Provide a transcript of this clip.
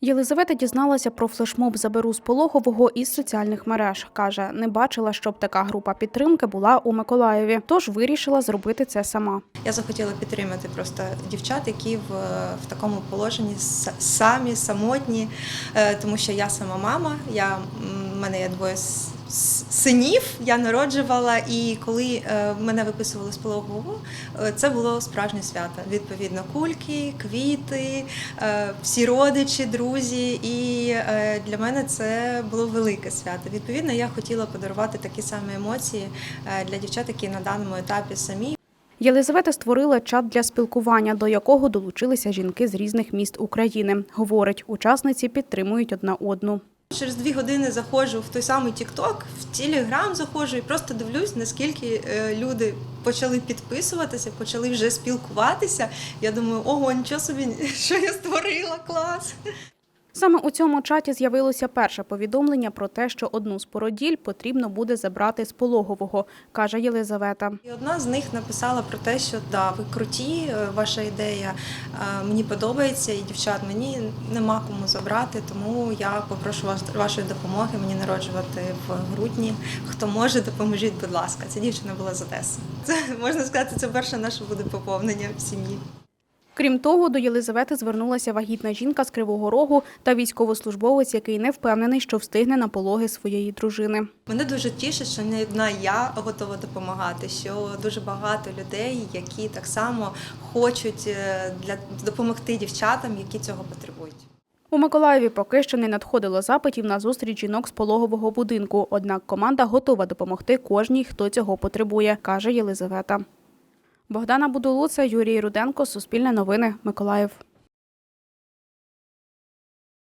Єлизавета дізналася про флешмоб «Заберу з пологового» із соціальних мереж. Каже, не бачила, щоб така група підтримки була у Миколаєві, тож вирішила зробити це сама. Я захотіла підтримати просто дівчат, які в, в такому положенні самі, самотні, е, тому що я сама мама, я, в мене є двоє синів, я народжувала, і коли е, мене виписували з пологового, е, це було справжнє свято. Відповідно, кульки, квіти, е, всі родичі, друзі. І для мене це було велике свято. Відповідно, я хотіла подарувати такі самі емоції для дівчат, які на даному етапі самі. Єлизавета створила чат для спілкування, до якого долучилися жінки з різних міст України. Говорить, учасниці підтримують одна одну. Через дві години заходжу в той самий TikTok, в Телеграм заходжу і просто дивлюсь, наскільки е, люди почали підписуватися, почали вже спілкуватися. Я думаю, ого, нічого собі, що я створила, клас. Саме у цьому чаті з'явилося перше повідомлення про те, що одну з породіль потрібно буде забрати з пологового, каже Єлизавета. І одна з них написала про те, що да, ви круті, е, ваша ідея е, мені подобається, і дівчат мені нема кому забрати, тому я попрошу вас вашої допомоги мені народжувати в грудні. Хто може, допоможіть, будь ласка. Ця дівчина була з Одеси. Це можна сказати, це перше наше буде поповнення в сім'ї. Крім того, до Єлизавети звернулася вагітна жінка з Кривого Рогу та військовослужбовець, який не впевнений, що встигне на пологи своєї дружини. Мене дуже тішить, що не одна я готова допомагати, що дуже багато людей, які так само хочуть е, для допомогти дівчатам, які цього потребують. У Миколаєві поки що не надходило запитів на зустріч жінок з пологового будинку. Однак команда готова допомогти кожній, хто цього потребує, каже Єлизавета. Богдана Будулуца, Юрій Руденко, Суспільне новини, Миколаїв.